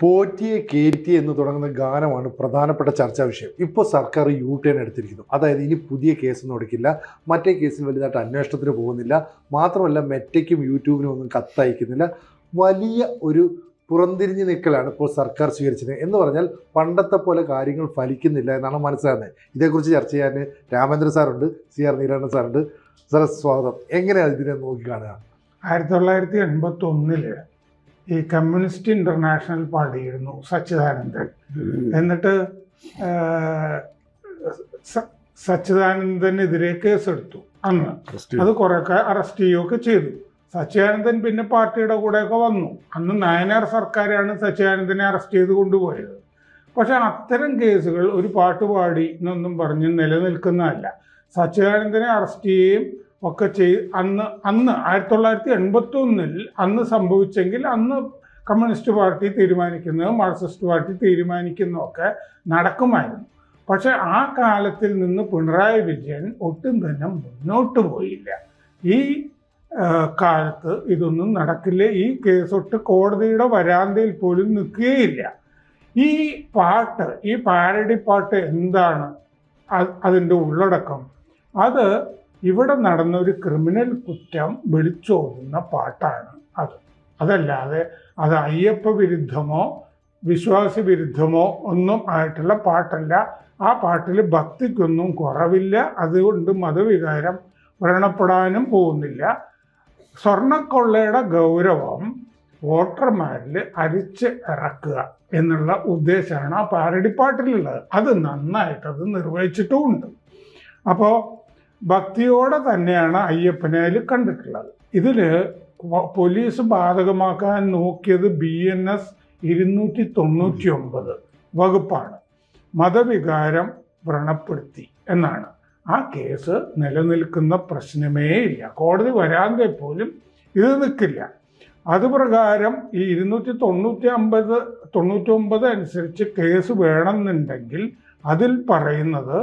പോറ്റിയെ കയറ്റിയെ എന്ന് തുടങ്ങുന്ന ഗാനമാണ് പ്രധാനപ്പെട്ട ചർച്ചാ വിഷയം. ഇപ്പോൾ സർക്കാർ യു ടേൺ എടുത്തിരിക്കുന്നു. അതായത് ഇനി പുതിയ കേസൊന്നും എടുക്കില്ല. മറ്റേ കേസിൽ വലുതായിട്ട് അന്വേഷണത്തിന് പോകുന്നില്ല. മാത്രമല്ല മെറ്റയ്ക്കും യൂട്യൂബിനും ഒന്നും കത്തയക്കുന്നില്ല. വലിയ ഒരു പുറംതിരിഞ്ഞ് നിൽക്കലാണ് ഇപ്പോൾ സർക്കാർ സ്വീകരിച്ചത്. എന്ന് പറഞ്ഞാൽ പണ്ടത്തെ പോലെ കാര്യങ്ങൾ ഫലിക്കുന്നില്ല എന്നാണ് മനസ്സിലാകുന്നത്. ഇതേക്കുറിച്ച് ചർച്ച ചെയ്യാൻ രാമേന്ദ്ര സാറുണ്ട് സി ആർ നീരാണൻ സാറുണ്ട്. സാർ സ്വാഗതം. എങ്ങനെയാണ് ഇതിനെ നോക്കിക്കാണുക ആയിരത്തി തൊള്ളായിരത്തി എൺപത്തി ഒന്നിൽ ഈ കമ്മ്യൂണിസ്റ്റ് ഇന്റർനാഷണൽ പാടിയിരുന്നു സച്ചിദാനന്ദൻ. എന്നിട്ട് സച്ചിദാനന്ദനെതിരെ കേസെടുത്തു അന്ന്. അത് കുറെയൊക്കെ അറസ്റ്റ് ചെയ്യുകയൊക്കെ ചെയ്തു. സച്ചിദാനന്ദൻ പിന്നെ പാർട്ടിയുടെ കൂടെയൊക്കെ വന്നു. അന്ന് നായനാർ സർക്കാരാണ് സച്ചിദാനന്ദനെ അറസ്റ്റ് ചെയ്ത് കൊണ്ടുപോയത്. പക്ഷെ അത്തരം കേസുകൾ ഒരു പാട്ട് പാടി എന്നൊന്നും പറഞ്ഞ് നിലനിൽക്കുന്നതല്ല. സച്ചിദാനന്ദനെ അറസ്റ്റ് ചെയ്യുകയും ഒക്കെ ചെയ് അന്ന് അന്ന് ആയിരത്തി തൊള്ളായിരത്തി എൺപത്തി ഒന്നിൽ അന്ന് സംഭവിച്ചെങ്കിൽ അന്ന് കമ്മ്യൂണിസ്റ്റ് പാർട്ടി തീരുമാനിക്കുന്നത് മാർക്സിസ്റ്റ് പാർട്ടി തീരുമാനിക്കുന്നതൊക്കെ നടക്കുമായിരുന്നു. പക്ഷെ ആ കാലത്തിൽ നിന്ന് പിണറായി വിജയൻ ഒട്ടും തന്നെ മുന്നോട്ട് പോയില്ല. ഈ കാലത്ത് ഇതൊന്നും നടക്കില്ല. ഈ കേസൊട്ട് കോടതിയുടെ വരാന്തയിൽ പോലും നിൽക്കുകയില്ല. ഈ പാട്ട് ഈ പാരഡി പാട്ട് എന്താണ്? അതിന്റെ ഉള്ളടക്കം. അത് ഇവിടെ നടന്ന ഒരു ക്രിമിനൽ കുറ്റം വിളിച്ചോതുന്ന പാട്ടാണ് അത്. അതല്ലാതെ അത് അയ്യപ്പ വിരുദ്ധമോ വിശ്വാസി വിരുദ്ധമോ ഒന്നും ആയിട്ടുള്ള പാട്ടല്ല. ആ പാട്ടിൽ ഭക്തിക്കൊന്നും കുറവില്ല. അതുകൊണ്ട് മതവികാരം വ്രണപ്പെടാനും പോകുന്നില്ല. സ്വർണക്കൊള്ളയുടെ ഗൗരവം വോട്ടർമാരിൽ അരിച്ച് ഇറക്കുക എന്നുള്ള ഉദ്ദേശമാണ് ആ പാരടിപ്പാട്ടിലുള്ളത്. അത് നന്നായിട്ട് അത് നിർവഹിച്ചിട്ടുമുണ്ട്. അപ്പോൾ ഭക്തിയോടെ തന്നെയാണ് അയ്യപ്പനെ അതിൽ കണ്ടിട്ടുള്ളത്. ഇതിൽ പോലീസ് ബാധകമാക്കാൻ നോക്കിയത് ബി എൻ എസ് ഇരുന്നൂറ്റി തൊണ്ണൂറ്റി ഒമ്പത് വകുപ്പാണ്. മതവികാരം വ്രണപ്പെടുത്തി എന്നാണ്. ആ കേസ് നിലനിൽക്കുന്ന പ്രശ്നമേ ഇല്ല. കോടതി വരാതെ പോലും ഇത് നിൽക്കില്ല അത് പ്രകാരം ഈ ഇരുന്നൂറ്റി തൊണ്ണൂറ്റി അമ്പത് തൊണ്ണൂറ്റി ഒമ്പത് അനുസരിച്ച് കേസ് വേണമെന്നുണ്ടെങ്കിൽ അതിൽ പറയുന്നത്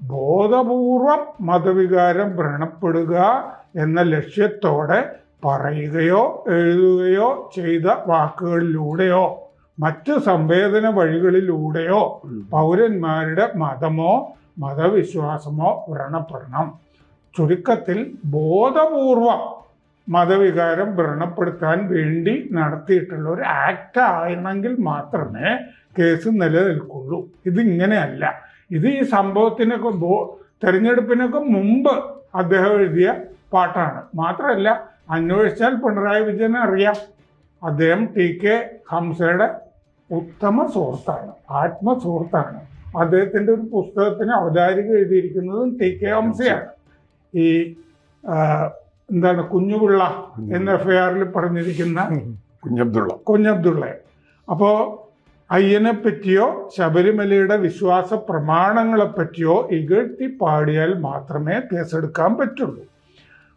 ബോധപൂർവം മതവികാരം വ്രണപ്പെടുക എന്ന ലക്ഷ്യത്തോടെ പറയുകയോ എഴുതുകയോ ചെയ്ത വാക്കുകളിലൂടെയോ മറ്റ് സംവേദന വഴികളിലൂടെയോ പൗരന്മാരുടെ മതമോ മതവിശ്വാസമോ വ്രണപ്പെടണം. ചുരുക്കത്തിൽ ബോധപൂർവം മതവികാരം വ്രണപ്പെടുത്താൻ വേണ്ടി നടത്തിയിട്ടുള്ള ഒരു ആക്ട് ആയിരുന്നെങ്കിൽ മാത്രമേ കേസ് നിലനിൽക്കുള്ളൂ. ഇതിങ്ങനെയല്ല. ഇത് ഈ സംഭവത്തിനൊക്കെ ബോ- തെരഞ്ഞെടുപ്പിനൊക്കെ മുമ്പ് അദ്ദേഹം എഴുതിയ പാട്ടാണ്. മാത്രമല്ല അന്വേഷിച്ചാൽ പിണറായി വിജയനെ അറിയാം. അദ്ദേഹം ടി കെ ഹംസയുടെ ഉത്തമ സുഹൃത്താണ് ആത്മസുഹൃത്താണ്. അദ്ദേഹത്തിന്റെ ഒരു പുസ്തകത്തിന് അവതാരിക എഴുതിയിരിക്കുന്നതും ടി കെ ഹംസയാണ്. ഈ എന്താണ് കുഞ്ഞുപിള്ള എന്ന എഫ് ഐ ആറിൽ പറഞ്ഞിരിക്കുന്ന കുഞ്ഞബ്ദുള്ള. കുഞ്ഞബ്ദുള്ള അപ്പോൾ അയ്യനെ പറ്റിയോ ശബരിമലയുടെ വിശ്വാസ പ്രമാണങ്ങളെ പറ്റിയോ ഇകഴ്ത്തി പാടിയാൽ മാത്രമേ കേസെടുക്കാൻ പറ്റുള്ളൂ.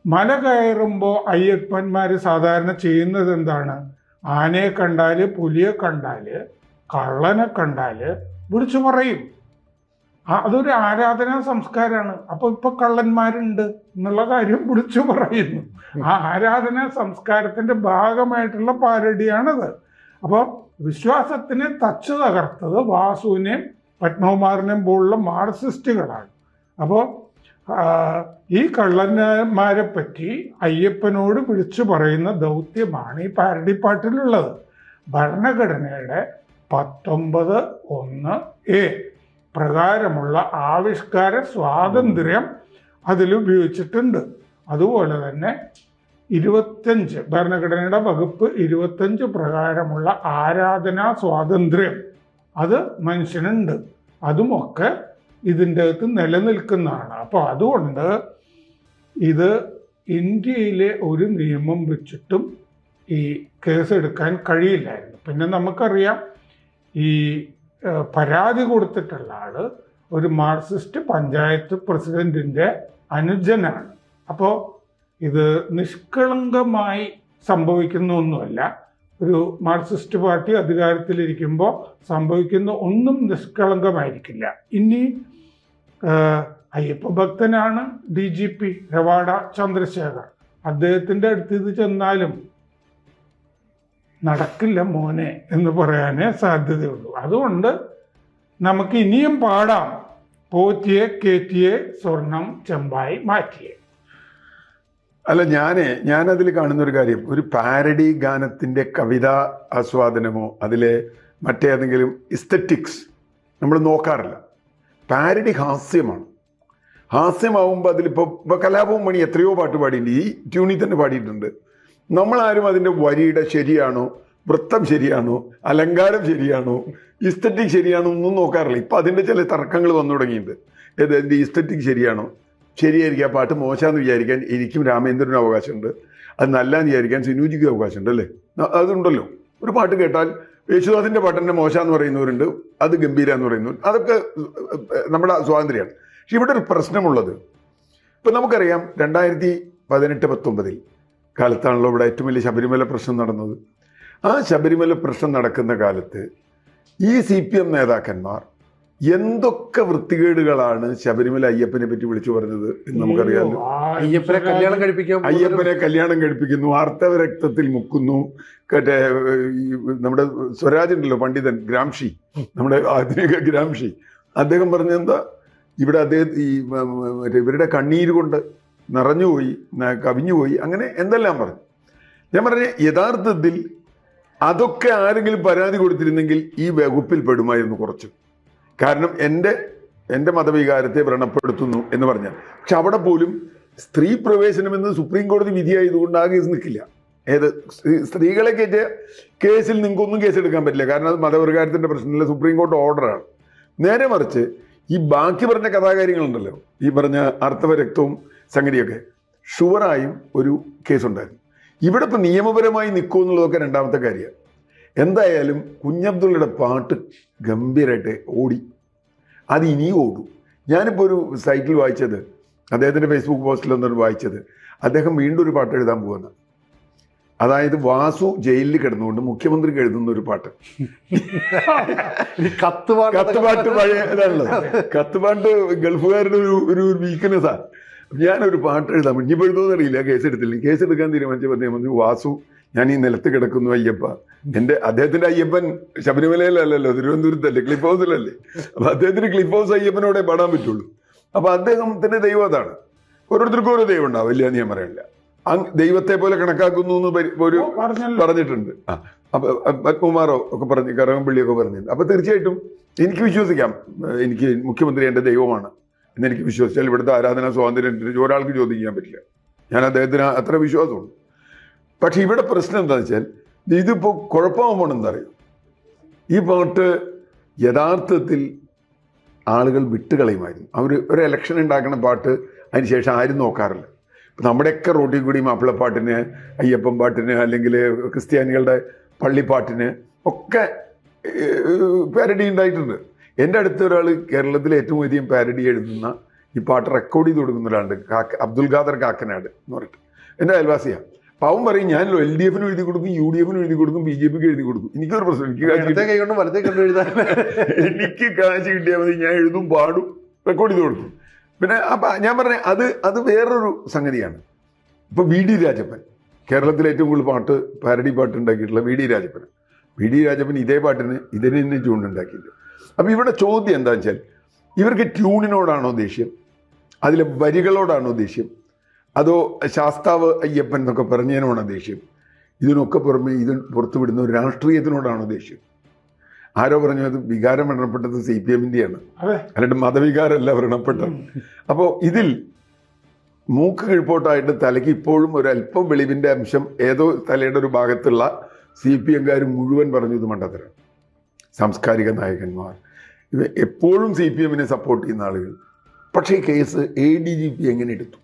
മല കയറുമ്പോൾ അയ്യപ്പന്മാർ സാധാരണ ചെയ്യുന്നത് എന്താണ്? ആനയെ കണ്ടാൽ പുലിയെ കണ്ടാൽ കള്ളനെ കണ്ടാൽ വിളിച്ചു പറയും. അതൊരു ആരാധനാ സംസ്കാരമാണ് അപ്പോൾ ഇപ്പൊ കള്ളന്മാരുണ്ട് എന്നുള്ള കാര്യം വിളിച്ചു പറയുന്നു. ആ ആരാധനാ സംസ്കാരത്തിന്റെ ഭാഗമായിട്ടുള്ള പാരടിയാണത്. അപ്പോൾ വിശ്വാസത്തിനെ തച്ചു തകർത്തത് വാസുവിനെയും പത്മകുമാറിനെയും പോലുള്ള മാർസിസ്റ്റുകളാണ്. അപ്പോൾ ഈ കള്ളന്മാരെ പറ്റി അയ്യപ്പനോട് വിളിച്ചു പറയുന്ന ദൗത്യമാണ് ഈ പാരടിപ്പാട്ടിലുള്ളത്. ഭരണഘടനയുടെ പത്തൊമ്പത് ഒന്ന് എ പ്രകാരമുള്ള ആവിഷ്കാര സ്വാതന്ത്ര്യം അതിൽ ഉപയോഗിച്ചിട്ടുണ്ട് അതുപോലെ തന്നെ ഇരുപത്തഞ്ച് ഭരണഘടനയുടെ വകുപ്പ് ഇരുപത്തഞ്ച് പ്രകാരമുള്ള ആരാധനാ സ്വാതന്ത്ര്യം. അത് മനുഷ്യനുണ്ട്. അതുമൊക്കെ ഇതിന്റെ അകത്ത് നിലനിൽക്കുന്നതാണ്. അപ്പോൾ അതുകൊണ്ട് ഇത് ഇന്ത്യയിലെ ഒരു നിയമം വെച്ചിട്ടും ഈ കേസ് എടുക്കാൻ കഴിയില്ലായിരുന്നു. പിന്നെ നമുക്കറിയാം ഈ പരാതി കൊടുത്തിട്ടുള്ള ആൾ ഒരു മാർക്സിസ്റ്റ് പഞ്ചായത്ത് പ്രസിഡന്റിന്റെ അനുജനാണ്. അപ്പോൾ ഇത് നിഷ്കളങ്കമായി സംഭവിക്കുന്ന ഒന്നുമല്ല ഒരു മാർക്സിസ്റ്റ് പാർട്ടി അധികാരത്തിലിരിക്കുമ്പോൾ സംഭവിക്കുന്ന ഒന്നും നിഷ്കളങ്കമായിരിക്കില്ല. ഇനി Ayyappa ഭക്തനാണ് D G P Ravada Chandrasekhar. അദ്ദേഹത്തിന്റെ അടുത്ത് ഇത് ചെന്നാലും നടക്കില്ല മോനെ എന്ന് പറയാനേ സാധ്യതയുള്ളൂ. അതുകൊണ്ട് നമുക്ക് ഇനിയും പാടാം. പോറ്റിയെ കേറ്റിയെ സ്വർണം ചെമ്പായി മാറ്റിയെ. അല്ല ഞാൻ ഞാനതിൽ കാണുന്ന ഒരു കാര്യം. ഒരു പാരഡി ഗാനത്തിന്റെ കവിത ആസ്വാദനമോ അതിലെ മറ്റേതെങ്കിലും ഇസ്തറ്റിക്സ് നമ്മൾ നോക്കാറില്ല. പാരഡി ഹാസ്യമാണ്. ഹാസ്യമാവുമ്പോൾ അതിലിപ്പോൾ ഇപ്പോൾ കലാപവും മണി എത്രയോ പാട്ട് പാടിയിട്ടുണ്ട്. ഈ ട്യൂണിൽ തന്നെ പാടിയിട്ടുണ്ട്. നമ്മളാരും അതിന്റെ വരിയുടെ ശരിയാണോ വൃത്തം ശരിയാണോ അലങ്കാരം ശരിയാണോ ഇസ്തറ്റിക് ശരിയാണോ ഒന്നും നോക്കാറില്ല. ഇപ്പം അതിന്റെ ചില തർക്കങ്ങൾ വന്നു തുടങ്ങിയിട്ടുണ്ട്. ഏത് അതിന്റെ ഇസ്തറ്റിക് ശരിയാണോ? ശരിയായിരിക്കും ആ പാട്ട് മോശമാണെന്ന് വിചാരിക്കാൻ എനിക്കും രാമേന്ദ്രനും അവകാശമുണ്ട്. അത് നല്ലതെന്ന് വിചാരിക്കാൻ സിനുജിക്കും അവകാശമുണ്ട് അല്ലേ? അതുണ്ടല്ലോ. ഒരു പാട്ട് കേട്ടാൽ യേശുദാസിന്റെ പാട്ട് തന്നെ എന്ന് പറയുന്നവരുണ്ട് അത് ഗംഭീര എന്ന് പറയുന്നവർ അതൊക്കെ നമ്മുടെ സ്വാതന്ത്ര്യമാണ്. പക്ഷെ ഇവിടെ ഒരു പ്രശ്നമുള്ളത്. ഇപ്പം നമുക്കറിയാം രണ്ടായിരത്തി പതിനെട്ട് പത്തൊമ്പതിൽ കാലത്താണല്ലോ ഇവിടെ ഏറ്റവും വലിയ ശബരിമല പ്രശ്നം നടന്നത്. ആ ശബരിമല പ്രശ്നം നടക്കുന്ന കാലത്ത് ഈ സി പി എം നേതാക്കന്മാർ എന്തൊക്കെ വൃത്തികേടുകളാണ് ശബരിമല അയ്യപ്പനെ പറ്റി വിളിച്ചു പറഞ്ഞത് എന്ന് നമുക്കറിയാം അയ്യപ്പനെ കല്യാണം കഴിപ്പിക്കും അയ്യപ്പനെ കല്യാണം കഴിപ്പിക്കുന്നു ആർത്തവ രക്തത്തിൽ മുക്കുന്നു മറ്റേ നമ്മുടെ സ്വരാജ് ഉണ്ടല്ലോ പണ്ഡിതൻ ഗ്രാംഷി നമ്മുടെ ആധുനിക ഗ്രാംഷി. അദ്ദേഹം പറഞ്ഞെന്താ ഇവിടെ അദ്ദേഹം ഈ മറ്റേ ഇവരുടെ കണ്ണീര് കൊണ്ട് നിറഞ്ഞുപോയി കവിഞ്ഞുപോയി അങ്ങനെ എന്തെല്ലാം പറഞ്ഞു. ഞാൻ പറഞ്ഞ യഥാർത്ഥത്തിൽ അതൊക്കെ ആരെങ്കിലും പരാതി കൊടുത്തിരുന്നെങ്കിൽ ഈ വകുപ്പിൽ പെടുമായിരുന്നു കുറച്ച്. കാരണം എന്റെ എന്റെ മതവികാരത്തെ വ്രണപ്പെടുത്തുന്നു എന്ന് പറഞ്ഞാൽ. പക്ഷെ അവിടെ പോലും സ്ത്രീ പ്രവേശനം എന്ന് സുപ്രീം കോടതി വിധിയായതുകൊണ്ട് ആ കേസ് നിൽക്കില്ല. ഏത് സ്ത്രീകളെ കയറ്റിയ കേസിൽ നിങ്ങൾക്കൊന്നും കേസ് എടുക്കാൻ പറ്റില്ല. കാരണം അത് മതവികാരത്തിന്റെ പ്രശ്നമില്ല സുപ്രീം കോടതി ഓർഡറാണ്. നേരെ മറിച്ച് ഈ ബാക്കി പറഞ്ഞ കഥാകാര്യങ്ങളുണ്ടല്ലോ. ഈ പറഞ്ഞ അർത്ഥവ രക്തവും സംഗതിയൊക്കെ. ഷുവറായും ഒരു കേസുണ്ടായിരുന്നു. ഇവിടെ ഇപ്പം നിയമപരമായി നിൽക്കുമെന്നുള്ളതൊക്കെ രണ്ടാമത്തെ കാര്യമാണ്. എന്തായാലും കുഞ്ഞബ്ദുള്ളയുടെ പാട്ട് ഗംഭീരമായിട്ട് ഓടി. അത് ഇനിയും ഓടും. ഞാനിപ്പോൾ ഒരു സൈറ്റിൽ വായിച്ചത് അദ്ദേഹത്തിന്റെ ഫേസ്ബുക്ക് പോസ്റ്റിൽ ഒന്നും വായിച്ചത്. അദ്ദേഹം വീണ്ടും ഒരു പാട്ട് എഴുതാൻ പോകുന്നത് അതായത് വാസു ജയിലിൽ കിടന്നുകൊണ്ട് മുഖ്യമന്ത്രിക്ക് എഴുതുന്ന ഒരു പാട്ട്. കത്തുപാട്ട് പഴയ ഇതാണല്ലോ. കത്തുപാട്ട് ഗൾഫുകാരുടെ ഒരു ഒരു വീക്ക്നെസ്സാണ് ഞാനൊരു പാട്ട് എഴുതാൻ ഇനിയിപ്പോൾ എഴുതുമെന്ന് അറിയില്ല കേസ് എടുത്തില്ല കേസ് എടുക്കാൻ തീരുമാനിച്ചപ്പോൾ അദ്ദേഹം പറഞ്ഞു വാസു ഞാൻ ഈ നിലത്ത് കിടക്കുന്നു അയ്യപ്പ. എന്റെ അദ്ദേഹത്തിന്റെ അയ്യപ്പൻ ശബരിമലയിലല്ലല്ലോ തിരുവനന്തപുരത്തല്ലേ ക്ലിഫ് ഹൗസിലല്ലേ അപ്പൊ അദ്ദേഹത്തിന് ക്ലിഫ് ഹൗസ് അയ്യപ്പനോടെ പാടാൻ പറ്റുള്ളൂ. അപ്പൊ അദ്ദേഹത്തിന്റെ ദൈവം അതാണ്. ഓരോരുത്തർക്കും ഓരോ ദൈവം ഉണ്ടാവും വലിയ ഞാൻ പറയില്ല ദൈവത്തെ പോലെ കണക്കാക്കുന്നു എന്ന് ഒരു പറഞ്ഞിട്ടുണ്ട്. ആ അപ്പൊ പത്മകുമാറോ ഒക്കെ പറഞ്ഞു കറകംപള്ളിയൊക്കെ പറഞ്ഞിട്ടുണ്ട്. അപ്പൊ തീർച്ചയായിട്ടും എനിക്ക് വിശ്വസിക്കാം. എനിക്ക് മുഖ്യമന്ത്രി എന്റെ ദൈവമാണ് എന്ന് എനിക്ക് വിശ്വസിച്ചാൽ ഇവിടുത്തെ ആരാധനാ സ്വാതന്ത്ര്യം ഒരാൾക്ക് ചോദിക്കാൻ പറ്റില്ല. ഞാൻ അദ്ദേഹത്തിന് അത്ര വിശ്വാസമുണ്ട്. പക്ഷെ ഇവിടെ പ്രശ്നം എന്താണെന്ന് വെച്ചാൽ ഇതിപ്പോൾ കുഴപ്പമാകുമ്പോൾ അറിയും ഈ പാട്ട് യഥാർത്ഥത്തിൽ ആളുകൾ വിട്ടുകളയുമായിരുന്നു. അവർ ഒരു ഇലക്ഷൻ ഉണ്ടാക്കുന്ന പാട്ട് അതിന് ശേഷം ആരും നോക്കാറില്ല. നമ്മുടെയൊക്കെ റോട്ടിൽ കൂടി മാപ്പിളപ്പാട്ടിന് അയ്യപ്പൻ പാട്ടിന് അല്ലെങ്കിൽ ക്രിസ്ത്യാനികളുടെ പള്ളിപ്പാട്ടിന് ഒക്കെ പാരഡി ഉണ്ടായിട്ടുണ്ട്. എന്റെ അടുത്ത ഒരാൾ കേരളത്തിൽ ഏറ്റവും അധികം പാരഡി എഴുതുന്ന ഈ പാട്ട് റെക്കോർഡ് ചെയ്ത് കൊടുക്കുന്ന ഒരാളുണ്ട് കാക്ക അബ്ദുൽ ഖാദർ കാക്കനാട് എന്ന് പറഞ്ഞിട്ട്. എന്റെ അയൽവാസിയാണ്. അവൻ പറയും ഞാൻ എൽ ഡി എഫിന് എഴുതി കൊടുക്കും യു ഡി എഫിന് എഴുതി കൊടുക്കും ബി ജെ പിക്ക് എഴുതി കൊടുക്കും. എനിക്കൊരു പ്രശ്നം എനിക്ക് കാശ് ഇടത്തെ കൈ കൊണ്ട് വലത്തെ കൊണ്ട് എഴുതാൻ. എനിക്ക് കാശ് കിട്ടിയാൽ മതി ഞാൻ എഴുതും പാടും റെക്കോർഡ് ചെയ്ത് കൊടുക്കും. പിന്നെ അപ്പം ഞാൻ പറഞ്ഞ അത് അത് വേറൊരു സംഗതിയാണ്. ഇപ്പൊ വി ഡി രാജപ്പൻ കേരളത്തിലെ ഏറ്റവും കൂടുതൽ പാട്ട് പാരഡി പാട്ട് ഉണ്ടാക്കിയിട്ടുള്ള V D Rajappan. V D Rajappan ഇതേ പാട്ടിന് ഇതിന് തന്നെ ട്യൂൺ ഉണ്ടാക്കിയിട്ടുണ്ട്. അപ്പൊ ഇവിടെ ചോദ്യം എന്താ വെച്ചാൽ ഇവർക്ക് ട്യൂണിനോടാണോ ദേഷ്യം? അതിലെ വരികളോടാണോ ദേഷ്യം? അതോ ശാസ്താവ് അയ്യപ്പൻ എന്നൊക്കെ പറഞ്ഞതിനോടാണ് ദേഷ്യം? ഇതിനൊക്കെ പുറമെ ഇത് പുറത്തുവിടുന്ന ഒരു രാഷ്ട്രീയത്തിനോടാണോ ദേഷ്യം? ആരോ പറഞ്ഞു അത് വികാരം വ്രണപ്പെട്ടത് സി പി എമ്മിന്റെയാണ് അല്ലാണ്ട് മതവികാരമല്ല വ്രണപ്പെട്ടത് അപ്പോൾ ഇതിൽ മൂക്ക് കീഴ്പോട്ടായിട്ട് തലയ്ക്ക് ഇപ്പോഴും ഒരു അല്പം വെളിവിന്റെ അംശം ഏതോ തലയുടെ ഒരു ഭാഗത്തുള്ള സി പി എംകാർ മുഴുവൻ പറഞ്ഞു ഇത് മണ്ടത്തരം. സാംസ്കാരിക നായകന്മാർ. ഇവ എപ്പോഴും സി പി എമ്മിനെ സപ്പോർട്ട് ചെയ്യുന്ന ആളുകൾ. പക്ഷേ ഈ case A D G P എങ്ങനെ എടുത്തു?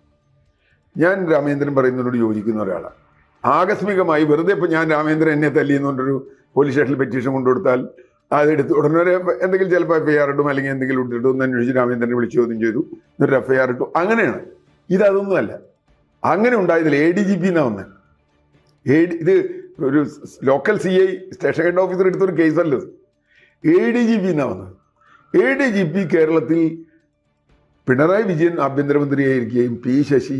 ഞാൻ രാമേന്ദ്രൻ പറയുന്നതിനോട് യോജിക്കുന്ന ഒരാളാണ് ആകസ്മികമായി വെറുതെ ഇപ്പം ഞാൻ രാമേന്ദ്രൻ എന്നെ തല്ലിയെന്നുകൊണ്ടൊരു പോലീസ് സ്റ്റേഷനിൽ പെറ്റീഷൻ കൊണ്ടുകൊടുത്താൽ അതെടുത്ത് ഉടനെ എന്തെങ്കിലും ചിലപ്പോൾ എഫ് ഐ ആർ ഇട്ടും അല്ലെങ്കിൽ എന്തെങ്കിലും ഇട്ടിട്ടും ഒന്ന് അന്വേഷിച്ച് രാമേന്ദ്രനെ വിളിച്ചു ചോദ്യം ചെയ്തു. എന്നിട്ട് എഫ് ഐ ആർ ഇട്ടു. അങ്ങനെയാണ്. ഇതൊന്നുമല്ല അങ്ങനെ ഉണ്ടായതിൽ എ ഡി ജി പി എന്നാ വന്നത് എ ഡി ഇത് ഒരു local C I station head officer എടുത്തൊരു കേസല്ല എ ഡി ജി പി എന്നാ വന്നത്. എ ഡി ജി പി കേരളത്തിൽ പിണറായി വിജയൻ ആഭ്യന്തരമന്ത്രിയായിരിക്കുകയും പി ശശി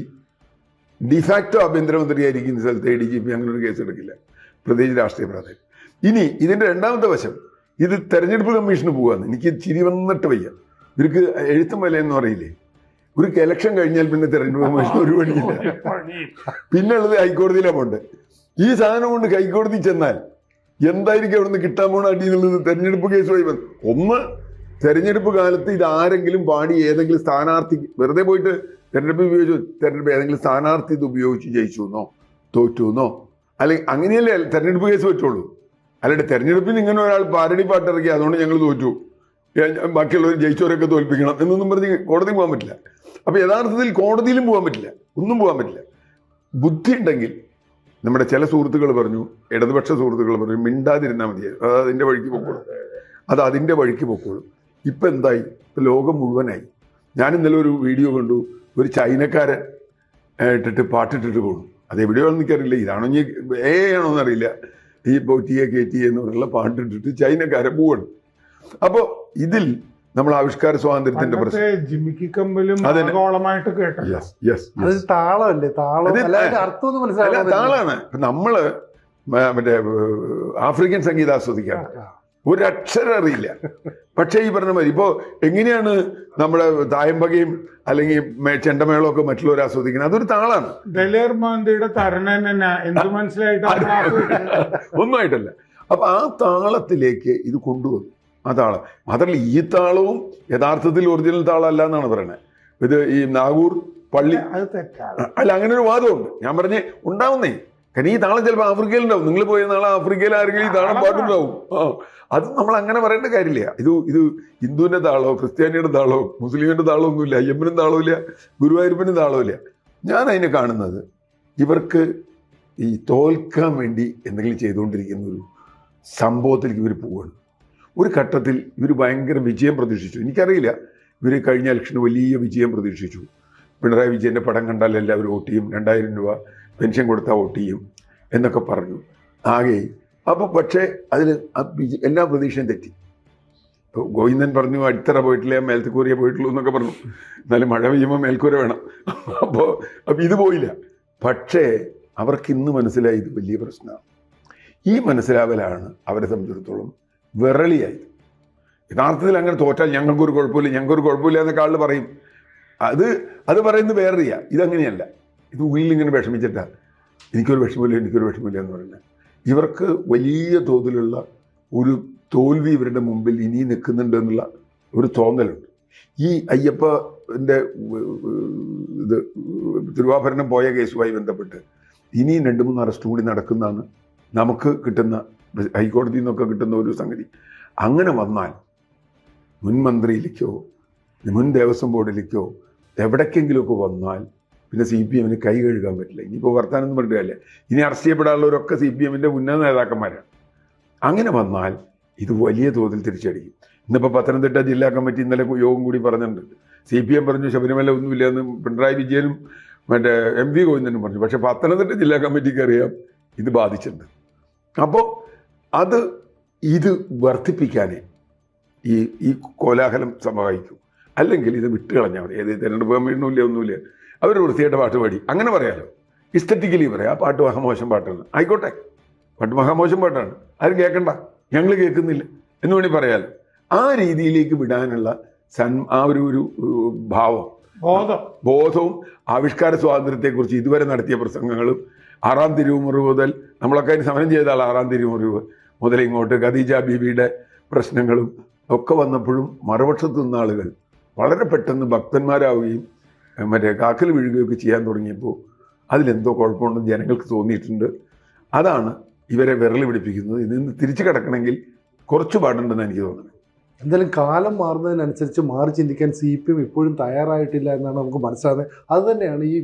ഡിഫാക്റ്റോ ആഭ്യന്തരമന്ത്രിയായിരിക്കുന്ന സ്ഥലത്ത് എ ഡി ജി പി അങ്ങനെ ഒരു കേസ് എടുക്കില്ല പ്രത്യേകിച്ച് രാഷ്ട്രീയ പ്രാധാന്യം ഇനി ഇതിന്റെ രണ്ടാമത്തെ വശം ഇത് തെരഞ്ഞെടുപ്പ് കമ്മീഷന് പോകാന്ന് എനിക്ക് ചിരി വന്നിട്ട് വയ്യ. ഇവർക്ക് എഴുത്തും വലയെന്ന് പറയില്ലേ ഒരു ഇലക്ഷൻ കഴിഞ്ഞാൽ പിന്നെ തെരഞ്ഞെടുപ്പ് കമ്മീഷൻ ഒരു പണിയില്ല. പിന്നുള്ളത് പിന്നെ ഉള്ളത് ഹൈക്കോടതിയിലാണ് പോണ്ട്. ഈ സാധനം കൊണ്ട് ഹൈക്കോടതി ചെന്നാൽ എന്തായിരിക്കും അവിടുന്ന് കിട്ടാൻ പോണ അടി എന്നുള്ളത് തെരഞ്ഞെടുപ്പ് കേസുമായി വന്നു. ഒന്ന് തെരഞ്ഞെടുപ്പ് കാലത്ത് ഇത് ആരെങ്കിലും പാടി ഏതെങ്കിലും സ്ഥാനാർത്ഥി വെറുതെ പോയിട്ട് തെരഞ്ഞെടുപ്പ് ഉപയോഗിച്ചു തെരഞ്ഞെടുപ്പ് ഏതെങ്കിലും സ്ഥാനാർത്ഥി ഇത് ഉപയോഗിച്ച് ജയിച്ചു എന്നോ തോറ്റു എന്നോ അല്ലെങ്കിൽ അങ്ങനെയല്ലേ തെരഞ്ഞെടുപ്പ് കേസ് പറ്റുള്ളൂ. അല്ലാണ്ട് തെരഞ്ഞെടുപ്പിന് ഇങ്ങനെ ഒരാൾ പാരടി പാട്ട് ഇറക്കി അതുകൊണ്ട് ഞങ്ങൾ തോറ്റു. ബാക്കിയുള്ളവർ ജയിച്ചവരൊക്കെ തോൽപ്പിക്കണം എന്നൊന്നും പറഞ്ഞ് കോടതി പോകാൻ പറ്റില്ല. അപ്പൊ യഥാർത്ഥത്തിൽ കോടതിയിലും പോകാൻ പറ്റില്ല ഒന്നും പോകാൻ പറ്റില്ല. ബുദ്ധി ഉണ്ടെങ്കിൽ നമ്മുടെ ചില സുഹൃത്തുക്കൾ പറഞ്ഞു ഇടതുപക്ഷ സുഹൃത്തുക്കൾ പറഞ്ഞു മിണ്ടാതിരുന്നാൽ മതി. അത് അതിന്റെ വഴിക്ക് പൊക്കോളും. അത് അതിന്റെ വഴിക്ക് പൊക്കോളും. ഇപ്പം എന്തായി? ഇപ്പം ലോകം മുഴുവനായി. ഞാൻ ഇന്നലെ ഒരു വീഡിയോ കണ്ടു. ഒരു ചൈനക്കാരൻ ഇട്ടിട്ട് പാട്ടിട്ടിട്ട് പോകും. അത് എവിടെയാണെന്ന് എനിക്കറിയില്ല. ഇതാണോ ഇനി ഏ ആണോ എന്നറിയില്ല. ഈ ബൗറ്റിയെ കെ ടി എന്ന് പറഞ്ഞുള്ള പാട്ടിട്ടിട്ട് ചൈനക്കാരെ പോവാണ്. അപ്പോൾ ഇതിൽ നമ്മൾ ആവിഷ്കാര സ്വാതന്ത്ര്യത്തിന്റെ താളാണ്. നമ്മൾ മറ്റേ ആഫ്രിക്കൻ സംഗീതം ആസ്വദിക്കാം ഒരക്ഷരം അറിയില്ല. പക്ഷേ ഈ പറഞ്ഞ മാതിരി ഇപ്പോ എങ്ങനെയാണ് നമ്മുടെ തായമ്പകയും അല്ലെങ്കിൽ ചെണ്ടമേളം ചെണ്ടമേളമൊക്കെ മറ്റുള്ളവർ ആസ്വദിക്കുന്നത്? അതൊരു താളാണ്. ദലേർ മാന്തിയുടെ തരണൻ തന്നെ എന്ത് മനസ്സിലായിട്ടാണ് ഒന്നും അപ്പൊ ആ താളത്തിലേക്ക് ഇത് കൊണ്ടുവന്നു. ആ താളം. മാത്രമല്ല ഈ താളവും യഥാർത്ഥത്തിൽ ഒറിജിനൽ താളമല്ല എന്നാണ് പറയുന്നത് ഇത് ഈ നാഗൂർ പള്ളി അല്ല അങ്ങനെ ഒരു വാദമുണ്ട് ഞാൻ പറഞ്ഞേ ഉണ്ടാവുന്നേ. കാരണം ഈ താളം ചിലപ്പോൾ ആഫ്രിക്കയിലുണ്ടാവും. നിങ്ങൾ പോയ നാളെ ആഫ്രിക്കയിൽ ആരെങ്കിലും ഈ താളം പാട്ടുണ്ടാവും. ആ അത് നമ്മൾ അങ്ങനെ പറയേണ്ട കാര്യമില്ല. ഇത് ഇത് ഹിന്ദുവിന്റെ താളോ ക്രിസ്ത്യാനിയുടെ താളോ മുസ്ലിമിന്റെ താളോ ഒന്നുമില്ല അയ്യപ്പനും താളമില്ല ഗുരുവായൂരപ്പനും താളമില്ല ഞാൻ അതിനെ കാണുന്നത് ഇവർക്ക് ഈ തോൽക്കാൻ വേണ്ടി എന്തെങ്കിലും ചെയ്തുകൊണ്ടിരിക്കുന്ന ഒരു സംഭവത്തിലേക്ക് ഇവർ പോവുകയാണ് ഒരു ഘട്ടത്തിൽ ഇവർ ഭയങ്കര വിജയം പ്രതീക്ഷിച്ചു. എനിക്കറിയില്ല ഇവർ കഴിഞ്ഞ ഇലക്ഷന് വലിയ വിജയം പ്രതീക്ഷിച്ചു. പിണറായി വിജയന്റെ പടം കണ്ടാൽ എല്ലാവരും വോട്ട് ചെയ്യും രണ്ടായിരം രൂപ പെൻഷൻ കൊടുത്താൽ വോട്ട് ചെയ്യും എന്നൊക്കെ പറഞ്ഞു. ആകെ അപ്പോൾ പക്ഷേ അതിൽ എല്ലാ പ്രതീക്ഷയും തെറ്റി. ഇപ്പോൾ ഗോവിന്ദൻ പറഞ്ഞു അടിത്തറ പോയിട്ടില്ല മേൽത്തക്കൂറിയ പോയിട്ടുള്ളൂ എന്നൊക്കെ പറഞ്ഞു. എന്നാലും മഴ പെയ്യുമ്പോൾ മേൽക്കൂര വേണം. അപ്പോൾ അപ്പോൾ ഇത് പോയില്ല. പക്ഷേ അവർക്ക് ഇന്ന് മനസ്സിലായി ഇത് വലിയ പ്രശ്നമാണ് ഈ മനസ്സിലാവലാണ് അവരെ സംബന്ധിച്ചിടത്തോളം വിറളിയായത്. യഥാർത്ഥത്തിൽ അങ്ങനെ തോറ്റാൽ ഞങ്ങൾക്കൊരു കുഴപ്പമില്ല ഞങ്ങൾക്കൊരു കുഴപ്പമില്ല എന്നൊക്കെ ആൾ പറയും. അത് അത് പറയുന്നത് വേറെയാ. ഇതങ്ങനെയല്ല. ഇത് ഉള്ളിൽ ഇങ്ങനെ വിഷമിച്ചിട്ടാ. എനിക്കൊരു വിഷമമില്ല എനിക്കൊരു വിഷമമില്ല എന്ന് പറയുന്നത്. ഇവർക്ക് വലിയ തോതിലുള്ള ഒരു തോൽവി ഇവരുടെ മുമ്പിൽ ഇനി നിൽക്കുന്നുണ്ട് എന്നുള്ള ഒരു തോന്നലുണ്ട്. ഈ അയ്യപ്പന്റെ ഇത് തിരുവാഭരണം പോയ കേസുമായി ബന്ധപ്പെട്ട് ഇനിയും രണ്ട് മൂന്ന് അറസ്റ്റ് കൂടി നടക്കുന്നതാണ് നമുക്ക് കിട്ടുന്ന ഹൈക്കോടതിയിൽ നിന്നൊക്കെ കിട്ടുന്ന ഒരു സംഗതി. അങ്ങനെ വന്നാൽ മുൻ മന്ത്രിയിലേക്കോ മുൻ ദേവസ്വം ബോർഡിലേക്കോ എവിടേക്കെങ്കിലുമൊക്കെ വന്നാൽ പിന്നെ സി പി എമ്മിന് കൈ കഴുകാൻ പറ്റില്ല. ഇനിയിപ്പോൾ വർത്താനം ഒന്നും പറ്റില്ല ഇനി അറസ്റ്റ് ചെയ്യപ്പെടാനുള്ളവരൊക്കെ സി പി എമ്മിന്റെ ഉന്നത നേതാക്കന്മാരാണ്. അങ്ങനെ വന്നാൽ ഇത് വലിയ തോതിൽ തിരിച്ചടിക്കും. ഇന്നിപ്പോൾ പത്തനംതിട്ട ജില്ലാ കമ്മിറ്റി ഇന്നലെ യോഗം കൂടി പറഞ്ഞിട്ടുണ്ട്. സി പി എം പറഞ്ഞു ശബരിമല ഒന്നുമില്ല എന്ന് പിണറായി വിജയനും മറ്റേ എം വി ഗോവിന്ദനും പറഞ്ഞു. പക്ഷേ പത്തനംതിട്ട ജില്ലാ കമ്മിറ്റിക്ക് അറിയാം ഇത് ബാധിച്ചിട്ടുണ്ട്. അപ്പോൾ അത് ഇത് വർദ്ധിപ്പിക്കാനേ ഈ ഈ കോലാഹലം സഹായിക്കും. അല്ലെങ്കിൽ ഇത് വിട്ടുകളഞ്ഞാൽ മതി. ഏത് തിരഞ്ഞെടുപ്പ് കമ്മീഷനുമില്ല ഒന്നുമില്ല? അവർ വൃത്തിയായിട്ട് പാട്ട് പാടി. അങ്ങനെ പറയാലോ. ഇസ്തറ്റിക്കലി പറയാം. ആ പാട്ട് മഹാമോശം പാട്ടാണ്. ആയിക്കോട്ടെ. പാട്ട് മഹാമോശം പാട്ടാണ്. ആരും കേൾക്കണ്ട ഞങ്ങൾ കേൾക്കുന്നില്ല. എന്ന് വേണി പറയാലോ. ആ രീതിയിലേക്ക് വിടാനുള്ള സൻ ആ ഒരു ഒരു ഭാവം. ബോധം. ബോധവും ആവിഷ്കാര സ്വാതന്ത്ര്യത്തെക്കുറിച്ച് ഇതുവരെ നടത്തിയ പ്രസംഗങ്ങളും ആറാം തിരുവുമുറി മുതൽ നമ്മളൊക്കെ അതിന് സമരം ചെയ്ത ആൾ ആറാം തിരുമുറി മുതൽ ഇങ്ങോട്ട് ഖദീജ ബീബിയുടെ പ്രശ്നങ്ങളും ഒക്കെ വന്നപ്പോഴും മറുപക്ഷത്ത് നിന്ന ആളുകൾ വളരെ പെട്ടെന്ന് ഭക്തന്മാരാവുകയും മറ്റേ കാക്കൽ വീഴുകയൊക്കെ ചെയ്യാൻ തുടങ്ങിയപ്പോൾ അതിലെന്തോ കുഴപ്പമുണ്ടെന്ന് ജനങ്ങൾക്ക് തോന്നിയിട്ടുണ്ട്. അതാണ് ഇവരെ വിരൽ പിടിപ്പിക്കുന്നത്. ഇതിൽ നിന്ന് തിരിച്ചു കിടക്കണമെങ്കിൽ കുറച്ച് പാടുണ്ടെന്ന് എനിക്ക് തോന്നുന്നത്. എന്തായാലും കാലം മാറുന്നതിനനുസരിച്ച് മാറി ചിന്തിക്കാൻ സി പി എം ഇപ്പോഴും തയ്യാറായിട്ടില്ല എന്നാണ് നമുക്ക് മനസ്സിലാകുന്നത്. അതുതന്നെയാണ് ഈ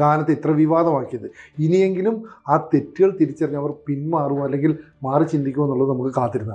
ഗാനത്തെ ഇത്ര വിവാദമാക്കിയത്. ഇനിയെങ്കിലും ആ തെറ്റുകൾ തിരിച്ചറിഞ്ഞ് അവർ പിന്മാറുമോ അല്ലെങ്കിൽ മാറി ചിന്തിക്കുമോ എന്നുള്ളത് നമുക്ക് കാത്തിരുന്നതാണ്